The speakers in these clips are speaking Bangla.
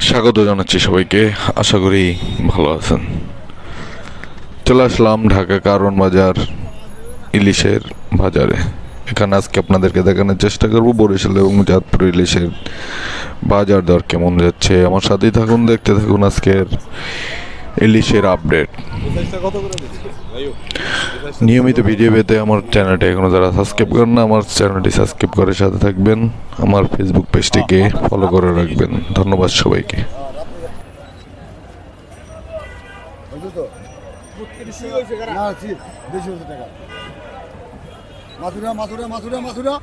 স্বাগত জানাচ্ছি সবাইকে। আশা করি ভালো আছেন। চলে আসলাম ঢাকা কারণ বাজার ইলিশের বাজারে। এখানে আজকে আপনাদেরকে দেখানোর চেষ্টা করব বরিশাল এবং চাঁদপুর ইলিশের বাজার দর কেমন যাচ্ছে। আমার সাথেই থাকুন, দেখতে থাকুন আজকের ইলিশের আপডেট নিয়মিত ভিডিও পেতে আমার চ্যানেলটি এখনও যারা সাবস্ক্রাইব করেন না, আমার চ্যানেলটি সাবস্ক্রাইব করে সাথে থাকবেন। আমার ফেসবুক পেজটিকে ফলো করে রাখবেন। ধন্যবাদ সবাইকে। মাথুরা মাথুরা মাথুরা মাথুরা।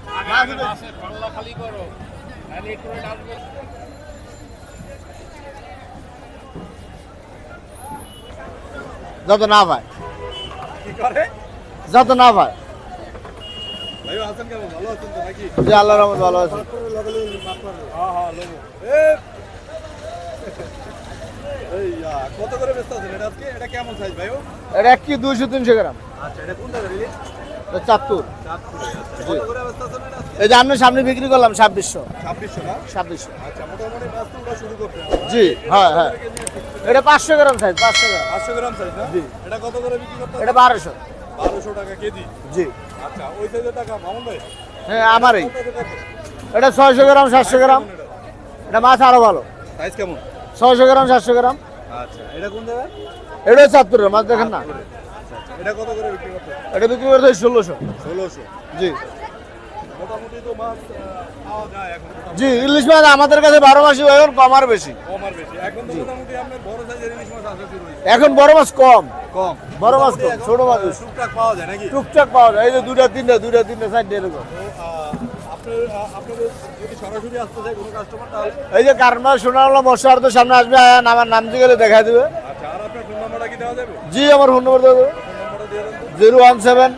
যত না ভাই। যত না ভাই। জি আল্লাহ রহমত ভালো আছে। কত করে ব্যস্ত আছেন? এটা আজকে? এটা কেমন সাইজ ভাই এটা এক কি দুইশো তিনশো গ্রাম। আচ্ছা এটা চাঁদপুর। আজকে? এই যে আপনার সামনে বিক্রি করলাম ছাব্বিশশো। ছাব্বিশশো না? ছাব্বিশশো। আচ্ছা জি হ্যাঁ হ্যাঁ। এটা পাঁচশো গ্রাম সাইজ পাঁচশো গ্রাম। পাঁচশো গ্রাম সাইজ না। এটা কত করে বিক্রি করতে এটা টাকা কেজি? জি। আচ্ছা ওই সাইজের টাকা মামুন ভাই? হ্যাঁ আমারই। এটা ছয়শো গ্রাম সাতশো গ্রাম। এটা। মাছ আরও ভালো। সাইজ কেমন? ছয়শো গ্রাম সাতশো গ্রাম। আচ্ছা এটা কোন জায়গা এটা চাঁদপুরের মাছ দেখেন না? এটা কত করে বিক্রি করতে এটা বিক্রি করতে ষোলোশো। ষোলোশো। জি। মোটামুটি তো মাছ পাওয়া যায় এখন। জি ইলিশ মাছ আমাদের কাছে বারো মাসই এখন কম আর বেশি। কম আর বেশি। এখন তো মোটামুটি আপনার বড় সাইজের ইলিশ মাছ আসা শুরু হয়েছে এখন বড় মাছ কম। কম। বড় মাছ কম, ছোট মাছ। টুকটাক পাওয়া যায় নাকি? টুকটাক পাওয়া যায় এই যে দুটা তিনটা দুটা তিনটা চারটে এরকম। এই যে কারণ মশার তো সামনে আসবে আমার নাম দিয়ে গেলে দেখা দিবে জি আমার ফোন নম্বর দেবে zero one seven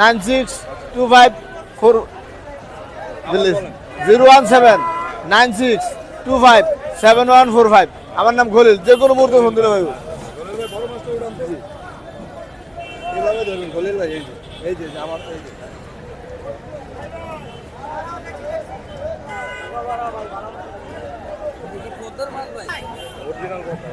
nine six two five four zero one seven nine six two five seven one four five. আমার নাম খলিল যে কোনো মুহূর্তে ফোন দিলে ভাই এইভাবে ধরবেন খলিল ভাই এই যে এই যে আমার এই যে। অরিজিনাল কথা